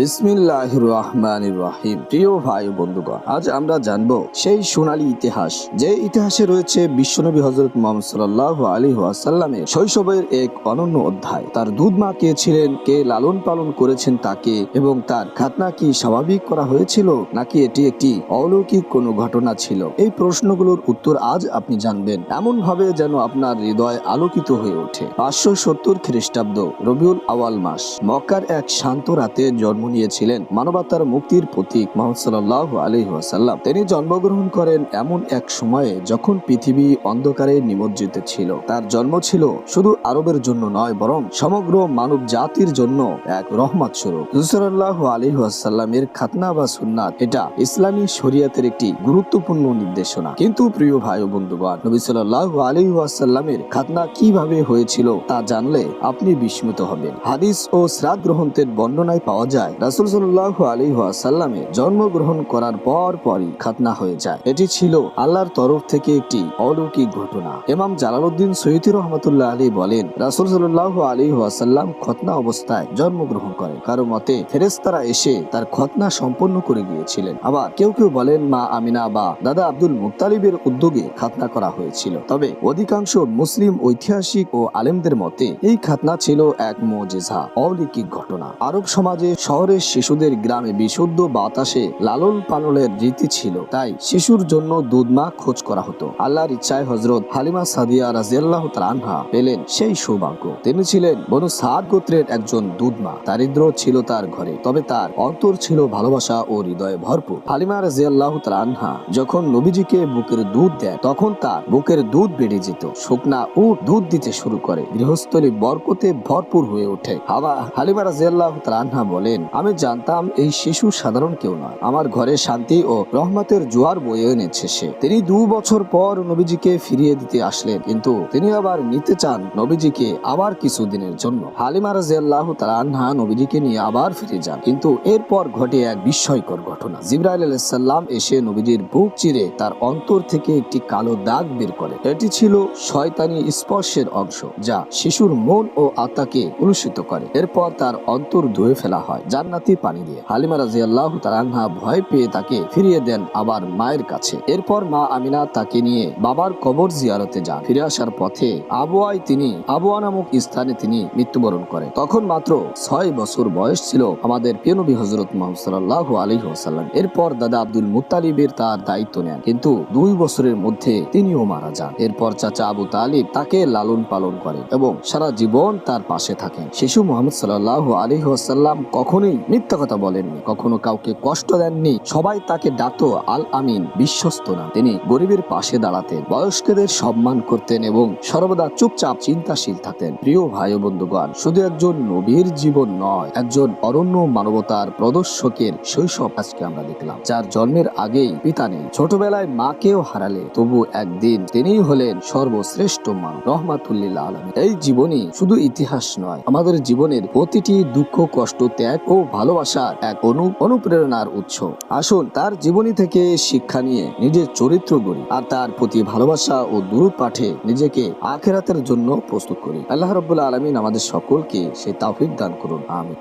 বিসমিল্লাহ রহমান রহিম। প্রিয় ভাই বন্ধুগণ, আজ আমরা জানব সেই সোনালী ইতিহাস, যে ইতিহাসে রয়েছে বিশ্বনবী হজরত মোহাম্মদ সাল্লাহ আলী ওয়াসাল্লামের শৈশবের এক অনন্য অধ্যায়। তার দুধ মা কে ছিলেন, কে লালন পালন করেছেন তাকে, এবং তার খাতনা কি স্বাভাবিক করা হয়েছিল, নাকি এটি একটি অলৌকিক কোনো ঘটনা ছিল? এই প্রশ্নগুলোর উত্তর আজ আপনি জানবেন। এমন ভাবে যেন আপনার হৃদয় আলোকিত হয়ে ওঠে। পাঁচশো সত্তর খ্রিস্টাব্দ রবিউল আওয়াল মাস, মক্কার এক শান্ত রাতে জন্ম নিয়েছিলেন মানবতার মুক্তির প্রতীক মোহাম্মদ সাল্লাহ আলহি ওয়াসাল্লাম। তিনি জন্মগ্রহণ করেন এমন এক সময়ে যখন পৃথিবী অন্ধকারে নিমজ্জিত ছিল। তার জন্ম ছিল শুধু আরবের জন্য নয়, বরং সমগ্র মানব জাতির জন্য এক রহমত স্বরূপ। হুসরাল্লাহ আলহি ওয়াসাল্লামের খাতনা বা সুন্নাত, এটা ইসলামী শরিয়াতের একটি গুরুত্বপূর্ণ নির্দেশনা। কিন্তু প্রিয় ভাই ও বন্ধুগণ, নবী সাল্লাহ আলহি ওয়াসাল্লামের খাতনা কীভাবে হয়েছিল তা জানলে আপনি বিস্মিত হবেন। হাদিস ও শ্রাদ গ্রহণের বর্ণনায় পাওয়া যায় রাসুল সাল্লাহ আলী সাল্লামে জন্মগ্রহণ করার পর পরই খাতনা হয়ে যায়। এটি ছিল আল্লাহর তরফ থেকে একটি অলৌকিক ঘটনা। ইমাম জালালউদ্দিন সৈয়দ রহমতুল্লাহ আলী বলেন, রাসুল সাল্লাহ আলী ওয়াসাল্লাম খতনা অবস্থায় জন্মগ্রহণ করেন। কারও মতে ফেরেস্তারা এসে তার খতনা সম্পন্ন করে গিয়েছিলেন। আবার কেউ কেউ বলেন, মা আমিনা বা দাদা আব্দুল মুক্তালিবের উদ্যোগে খাতনা করা হয়েছিল। তবে অধিকাংশ মুসলিম ঐতিহাসিক ও আলেমদের মতে, এই খাতনা ছিল এক মোজেজা, অলৌকিক ঘটনা। আরব সমাজে শহরের শিশুদের গ্রামে বিশুদ্ধ বাতাসে লালন পালনের রীতি ছিল। তাই শিশুর জন্য দুধমা খোঁজ করা হতো। আল্লাহর ইচ্ছায় হজরত হালিমা সাদিয়া রাজিয়াল্লাহ আনহা পেলেন সেই সৌভাগ্য। তিনি ছিলেন বনু সাদ গোত্রের একজন দুধমা দারিদ্র ছিল তার ঘরে, তবে তার অন্তর ছিল ভালোবাসা ও হৃদয়ে ভরপুর। হালিমা রাজিয়াল্লাহ আনহা যখন নবীজিকে বুকের দুধ দেয়, তখন তার বুকের দুধ বেড়ে যেত। শুকনা ও দুধ দিতে শুরু করে। গৃহস্থলী বরকতে ভরপুর হয়ে ওঠে। হাওয়া হালিমা রাজিয়াল্লাহ আনহা বলেন আমি জানতাম এই শিশু সাধারণ কেউ নয় আমার ঘরে শান্তি ও রহমতের জোয়ার বয়ে এনেছে সে। তিনি দু বছর পর নবীজিকে ফিরিয়ে দিতে আসলেন, কিন্তু তিনি আবার নিতে চান নবীজিকে আবার কিছু দিনের জন্য। হালিমা রাজিয়াল্লাহ আনহা নবীজিকে নিয়ে আবার ফিরে যান, কিন্তু এরপর ঘটে এক বিস্ময়কর ঘটনা। জিব্রাইল আলাইসাল্লাম এসে নবীজির বুক চিরে তার অন্তর থেকে একটি কালো দাগ বের করে। এটি ছিল শয়তানি স্পর্শের অংশ, যা শিশুর মন ও আত্মাকে কলুষিত করে। এরপর তার অন্তর ধুয়ে ফেলা হয় জান্নাতি পানি দিয়ে। হালিমা রাজি আল্লাহ তালান্হা ভয় পেয়ে তাকে ফিরিয়ে দেন আবার মায়ের কাছে। এরপর মা আমিনা তাকে নিয়ে বাবার কবর জিয়ারতে যান। ফিরে আসার পথে আবুয়ায় তিনি আবুয়া নামক স্থানে তিনি মৃত্যুবরণ করেন। তখন মাত্র ছয় বছর বয়স ছিল আমাদের পিয়নবী হজরত মোহাম্মদ সাল্লাহ আলী ওসাল্লাম এরপর দাদা আব্দুল মুতালিবের তার দায়িত্ব নেন। কিন্তু দুই বছরের মধ্যে তিনিও মারা যান। এরপর চাচা আবু তালিব তাকে লালন পালন করেন এবং সারা জীবন তার পাশে থাকেন। শিশু মোহাম্মদ সাল্লাহ আলী ওসাল্লাম কখনোই মিথ্যা কথা বলেননি, কখনো কাউকে কষ্ট দেননি। সবাই তাকে ডাকতো, আল আমিন। বিশ্বস্ত না। তিনি গরিবের পাশে দাঁড়াতেন, বয়স্কদের সম্মান করতেন এবং সর্বদা চুপচাপ চিন্তাশীল থাকতেন। প্রিয় ভাই বন্ধুগণ, শুধু একজন নবীর জীবন নয়, একজন অরণ্য মানবতার প্রদর্শকের শৈশব আজকে আমরা দেখলাম, যার জন্মের আগেই পিতা নেই। ছোটবেলায় মাকেও হারালে, তবু একদিন তিনিই হলেন সর্বশ্রেষ্ঠ মা রহমাতুল্লিল্লাহ আলমী এই জীবনী শুধু ইতিহাস নয়, আমাদের জীবনের প্রতিটি দুঃখ, কষ্ট ত্যাগ ও ভালোবাসার এক অনু, অনুপ্রেরণার উৎস। আসুন তার জীবনী থেকে শিক্ষা নিয়ে নিজের চরিত্র গড়ি আর তার প্রতি ভালোবাসা ও দূর পাঠে নিজেকে আখেরাতের জন্য প্রস্তুত করি। আল্লাহ রবুল্লা আলমিন আমাদের সকলকে সে তাফিক দান করুন। আমি